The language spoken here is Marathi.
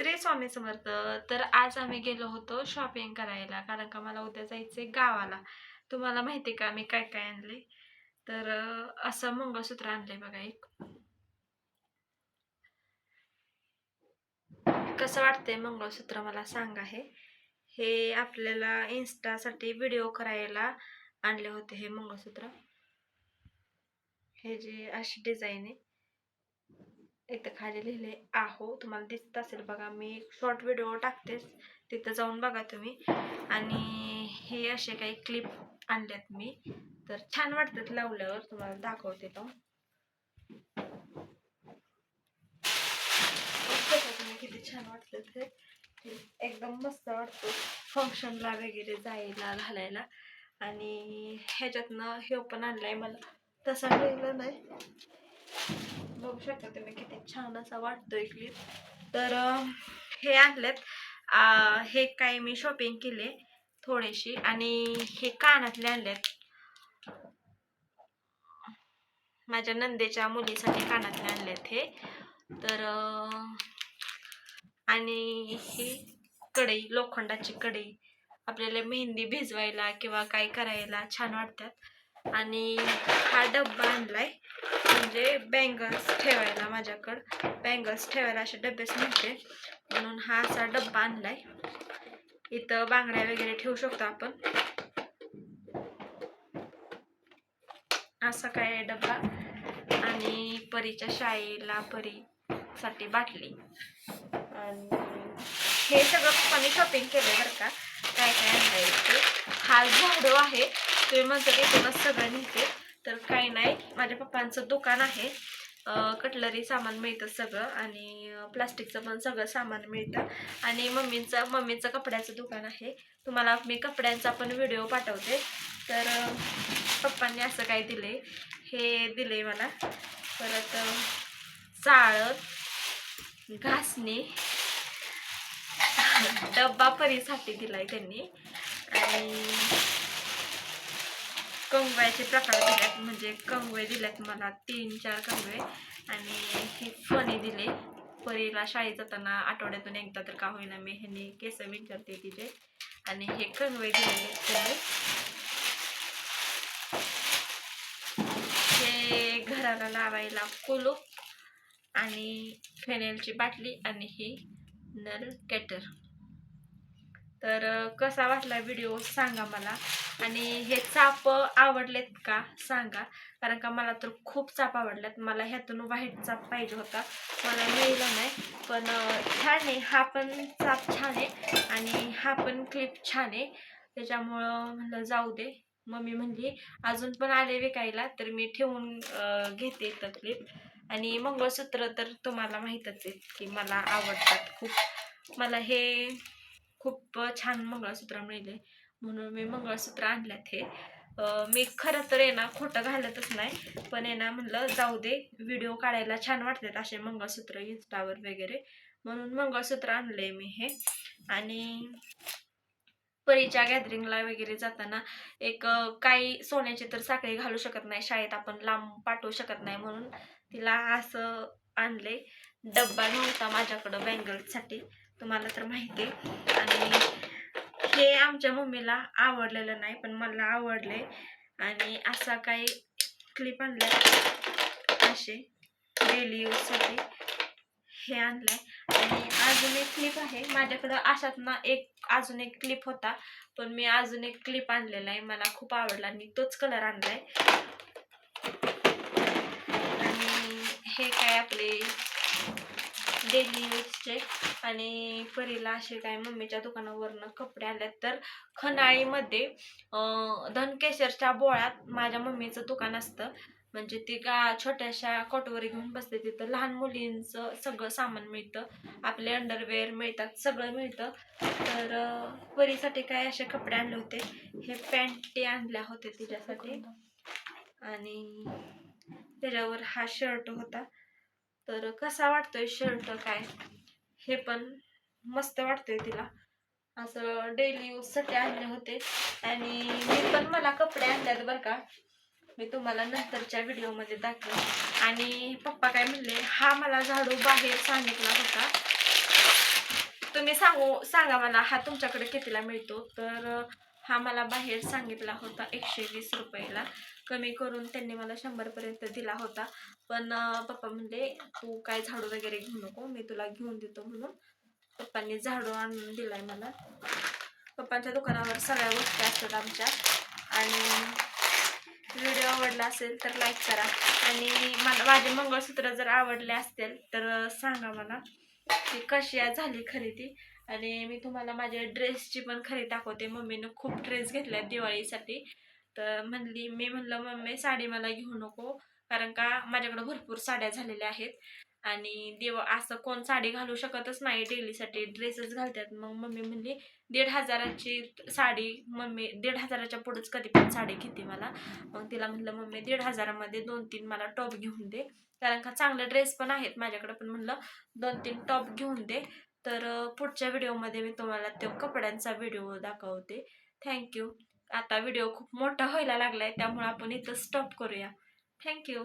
श्री स्वामी समर्थ. तर आज आम्ही गेलो होतो शॉपिंग करायला कारण का मला उद्या जायचंय गावाला. तुम्हाला माहिती का मी काय काय आणले तर असं मंगळसूत्र आणले बघा एक. कसं वाटतंय मंगळसूत्र मला सांगा हे? हे आपल्याला इन्स्टासाठी व्हिडिओ करायला आणले होते हे मंगळसूत्र. हे जे अशी डिझाईन आहे. इथं खाली लिहिले आहो तुम्हाला दिसत असेल बघा मी एक शॉर्ट व्हिडिओ टाकतेच. तिथं जाऊन बघा तुम्ही. आणि हे असे काही क्लिप आणल्यात मी. तर छान वाटतात लावल्यावर तुम्हाला दाखवते तो. तुम्ही किती छान वाटलं ते. एकदम मस्त वाटतं. फंक्शनला वगैरे जायला घालायला. आणि ह्याच्यातनं हे पण आणलंय मला. तसा मिळलं नाही. बघू शकता तुम्ही किती छान असा वाटतोय क्लिप तर हे आणलेत. हे काय मी शॉपिंग केले थोडेशी आणि हे कानातले आणलेत. माझ्या नंदेच्या मुलीसाठी कानातले आणलेत हे. तर आणि ही कढई लोखंडाची कढई. आपल्याला मेहंदी भिजवायला किंवा काय करायला छान वाटतात. आणि हा डब्बा आणलाय. म्हणजे बँगल्स ठेवायला माझ्याकडं. बँगल्स ठेवायला असे डब्बेच मिळते. म्हणून हा असा डब्बा आणलाय. इथं बांगड्या वगैरे ठेवू शकतो आपण. असा काय आहे डब्बा. आणि परीच्या शाळेला परीसाठी बाटली. आणि हे सगळं पप्पांनी शॉपिंग केलं बरं का. काय काय आणलंय ते. हा झाडू आहे. तुम्ही म्हणता इथूनच सगळं नेते तर काही नाही. माझ्या पप्पांचं दुकान आहे. कटलरी सामान मिळतं सगळं आणि प्लास्टिकचं पण सगळं सामान मिळतं. आणि मम्मींचं मम्मीचं कपड्याचं दुकान आहे. तुम्हाला मी कपड्यांचा पण व्हिडिओ पाठवते. तर पप्पांनी असं काय दिले हे दिले मला. परत अं, घासणी डब्बा परीसाठी दिलाय त्यांनी. आणि कंगव्याचे प्रकार दिल्यात म्हणजे कंगवे दिल्यात मला तीन चार कंगवे. आणि हे फणी दिले. परीला शाळेत जाताना आठवड्यातून एकदा तर का होईना मी ह्यांनी केस विचारते तिचे. आणि हे कंगवे दिलेले त्यांनी. हे घराला लावायला कुलूप आणि फेनेलची बाटली आणि ही नल कॅटर. तर कसा वाटला व्हिडिओ सांगा मला. आणि हे चाप आवडलेत का सांगा. कारण का मला तर खूप चाप आवडल्यात. मला ह्यातून व्हाईट चाप पाहिजे होता. मला मिळला नाही. पण छान आहे. हा पण चाप छान आहे. आणि हा पण क्लिप छान आहे. त्याच्यामुळं म्हणलं जाऊ दे. मम्मी म्हणली अजून पण आले विकायला तर मी ठेवून घेते तर क्लिप. आणि मंगळसूत्र तर तुम्हाला माहीतच आहे की मला आवडतात खूप. मला हे खूप छान मंगळसूत्र मिळले म्हणून मी मंगळसूत्र आणल्यात हे. मी खरं तर आहे ना खोटं घालतच नाही पण आहे ना म्हणलं जाऊ दे व्हिडिओ काढायला छान वाटतात असे मंगळसूत्र इन्स्टावर वगैरे. म्हणून मंगळसूत्र आणले मी हे. आणि परीच्या गॅदरिंगला वगैरे जाताना एक काही सोन्याची तर साखळी घालू शकत नाही शाळेत आपण लांब पाठवू शकत नाही म्हणून तिला असं आणले डब्बा नव्हता माझ्याकडं बँगल्ससाठी तुम्हाला तर माहिती आहे. आणि हे आमच्या मम्मीला आवडलेलं नाही पण मला आवडले. आणि असा काही क्लिप आणल्या. असे डेली यूजसाठी हे आणलंय. आणि अजून एक क्लिप आहे. माझ्याकडं अशात ना एक अजून एक क्लिप होता पण मी अजून एक क्लिप आणलेला आहे मला खूप आवडला आणि तोच कलर आणलाय. आणि हे काय आपले डेली यूजचे आणि परीला असे काय मम्मीच्या दुकानावरनं कपडे आलेत तर खनाळीमध्ये धनकेशरच्या बोळात माझ्या मम्मीचं दुकान असतं. म्हणजे ती गा छोट्याशा कॉटोवर घेऊन बसते. तिथं लहान मुलींचं सगळं सामान मिळतं. आपले अंडरवेअर मिळतात सगळं मिळतं. तर परीसाठी काय असे कपडे आणले होते? हे पॅन्टी आणल्या होत्या तिच्यासाठी. आणि त्याच्यावर हा शर्ट होता. तर कसा वाटतोय शर्ट काय? हे पण मस्त वाटतंय तिला. असं डेली यूजसाठी आणले होते. आणि मी पण मला कपडे आणल्यात बरं का. मी तुम्हाला नंतरच्या व्हिडिओमध्ये दाखवेन. आणि पप्पा काय म्हणले हा मला झाडू बाहेर सांगितला होता. तुम्ही सांगू सांगा मला हा तुमच्याकडे कितीला मिळतो? तर हा मला बाहेर सांगितला होता एकशे वीस रुपयाला. कमी करून त्यांनी मला शंभरपर्यंत दिला होता. पण पप्पा म्हणले तू काय झाडू वगैरे घेऊ नको मी तुला घेऊन देतो म्हणून. पप्पांनी झाडू आणून दिलाय मला. पप्पांच्या दुकानावर सगळ्या गोष्टी असतात आमच्या. आणि व्हिडिओ आवडला असेल तर लाईक करा. आणि मला माझे मंगळसूत्र जर आवडले असतील तर सांगा मला की कशी आहे झाली खरेदी. आणि मी तुम्हाला माझ्या ड्रेसची पण खरी दाखवते. मम्मीनं खूप ड्रेस घेतल्या दिवाळीसाठी. तर म्हणली मी म्हणलं मम्मी साडी मला घेऊ नको कारण का माझ्याकडे भरपूर साड्या झालेल्या आहेत आणि दिवा असं कोण साडी घालू शकतच नाही डेलीसाठी. ड्रेसच घालतात. मग मम्मी म्हणली दीड हजाराची साडी मम्मी दीड हजाराच्या पुढेच कधी पण साडी घेते मला. मग तिला म्हटलं मम्मी दीड हजारामध्ये दोन तीन मला टॉप घेऊन दे. कारण का चांगले ड्रेस पण आहेत माझ्याकडे. पण म्हणलं दोन तीन टॉप घेऊन दे तर पुढच्या व्हिडिओमध्ये मी तुम्हाला तो कपड्यांचा व्हिडिओ दाखवते. थँक्यू आता व्हिडिओ खूप मोठा व्हायला लागलाय त्यामुळे आपण इथं स्टॉप करूया. थँक्यू